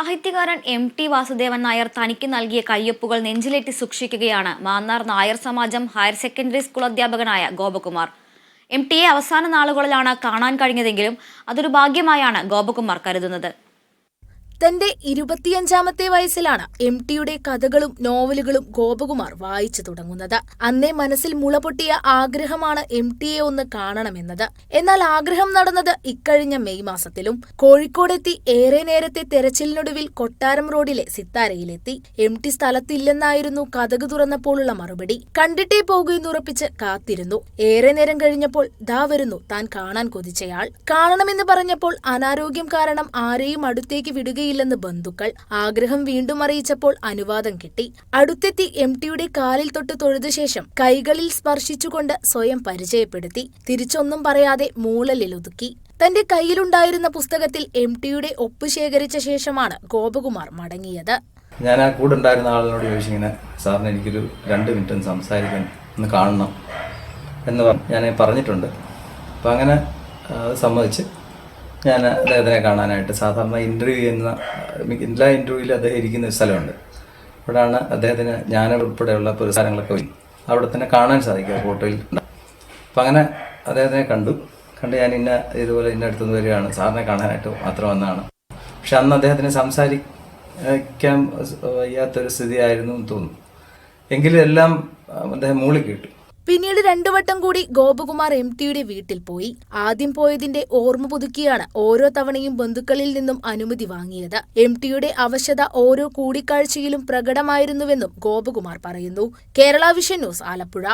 സാഹിത്യകാരൻ M T Vasudevan Nair തനിക്ക് നൽകിയ കയ്യൊപ്പുകൾ നെഞ്ചിലേറ്റി സൂക്ഷിക്കുകയാണ് Mannar Nair Samajam higher secondary school അധ്യാപകനായ ഗോപകുമാർ. എം ടിയെ അവസാന നാളുകളിലാണ് കാണാൻ കഴിഞ്ഞതെങ്കിലും അതൊരു ഭാഗ്യമായാണ് ഗോപകുമാർ കരുതുന്നത്. തന്റെ ഇരുപത്തിയഞ്ചാമത്തെ വയസ്സിലാണ് എം ടിയുടെ കഥകളും നോവലുകളും ഗോപകുമാർ വായിച്ചു തുടങ്ങുന്നത്. അന്നേ മനസ്സിൽ മുളപൊട്ടിയ ആഗ്രഹമാണ് എം ടിയെ ഒന്ന് കാണണമെന്നത്. എന്നാൽ ആഗ്രഹം നടന്നത് ഇക്കഴിഞ്ഞ മെയ് മാസത്തിലും കോഴിക്കോടെത്തി ഏറെ നേരത്തെ തെരച്ചിലിനൊടുവിൽ കൊട്ടാരം റോഡിലെ സിത്താരയിലെത്തി. എം ടി സ്ഥലത്തില്ലെന്നായിരുന്നു കഥക് തുറന്നപ്പോഴുള്ള മറുപടി. കണ്ടിട്ടേ പോകുമെന്നുറപ്പിച്ച് കാത്തിരുന്നു. ഏറെ നേരം കഴിഞ്ഞപ്പോൾ ദാ വരുന്നു താൻ കാണാൻ കൊതിച്ചയാൾ. കാണണമെന്ന് പറഞ്ഞപ്പോൾ അനാരോഗ്യം കാരണം ആരെയും അടുത്തേക്ക് വിടുകയില്ലെന്ന് ബന്ധുക്കൾ ആഗ്രഹം വീണ്ടും അറിയിച്ചപ്പോൾ അനുവാദം കിട്ടി. അടുത്തെത്തി എം ടിയുടെ കാലിൽ തൊട്ട് തൊഴുത ശേഷം കൈകളിൽ സ്പർശിച്ചുകൊണ്ട് സ്വയം പരിചയപ്പെടുത്തി. തിരിച്ചൊന്നും പറയാതെ മൂളലിൽ ഒതുക്കി. തന്റെ കയ്യിലുണ്ടായിരുന്ന പുസ്തകത്തിൽ എം ടിയുടെ ഒപ്പ് ശേഖരിച്ച ശേഷമാണ് ഗോപകുമാർ മടങ്ങിയത്. ഞാൻ ആ കൂടെ ഉണ്ടായിരുന്ന ആളിനോട് ചോദിച്ചിങ്ങനെ സാറിന് എനിക്കൊരു രണ്ട് മിനിറ്റ് സംസാരിക്കാൻ ഒന്ന് കാണണം എന്ന് ഞാൻ പറഞ്ഞിട്ടുണ്ട്. അപ്പം അങ്ങനെ സമ്മതിച്ച് ഞാൻ അദ്ദേഹത്തിനെ കാണാനായിട്ട് സാധാരണ ഇന്റർവ്യൂ ചെയ്യുന്ന എല്ലാ ഇന്റർവ്യൂവിലും അദ്ദേഹം ഇരിക്കുന്ന ഒരു സ്ഥലമുണ്ട്. അവിടെയാണ് അദ്ദേഹത്തിന് ഞാൻ ഉൾപ്പെടെയുള്ള പുരസ്കാരങ്ങളൊക്കെ വരും അവിടെ തന്നെ കാണാൻ സാധിക്കുക ഫോട്ടോയിൽ. അപ്പം അങ്ങനെ അദ്ദേഹത്തിനെ കണ്ടു. കണ്ട് ഞാൻ ഇന്ന ഇതുപോലെ ഇന്ന അടുത്തുനിന്ന് വരികയാണ്. സാറിനെ കാണാനായിട്ട് മാത്രം വന്നതാണ്. പക്ഷെ അന്ന് അദ്ദേഹത്തിന് സംസാരിക്കാൻ വയ്യാത്തൊരു സ്ഥിതിയായിരുന്നു എന്ന് തോന്നുന്നു. എങ്കിലും എല്ലാം അദ്ദേഹം മൂളി കേട്ടു പിന്നീട് രണ്ടു വട്ടം കൂടി ഗോപകുമാർ എം ടിയുടെ വീട്ടിൽ പോയി. ആദ്യം പോയതിന്റെ ഓർമ്മ പുതുക്കിയാണ് ഓരോ തവണയും ബന്ധുക്കളിൽ നിന്നും അനുമതി വാങ്ങിയത്. എം ടിയുടെ അവശത ഓരോ കൂടിക്കാഴ്ചയിലും പ്രകടമായിരുന്നുവെന്നും ഗോപകുമാർ പറയുന്നു. Kerala vision news Alappuzha.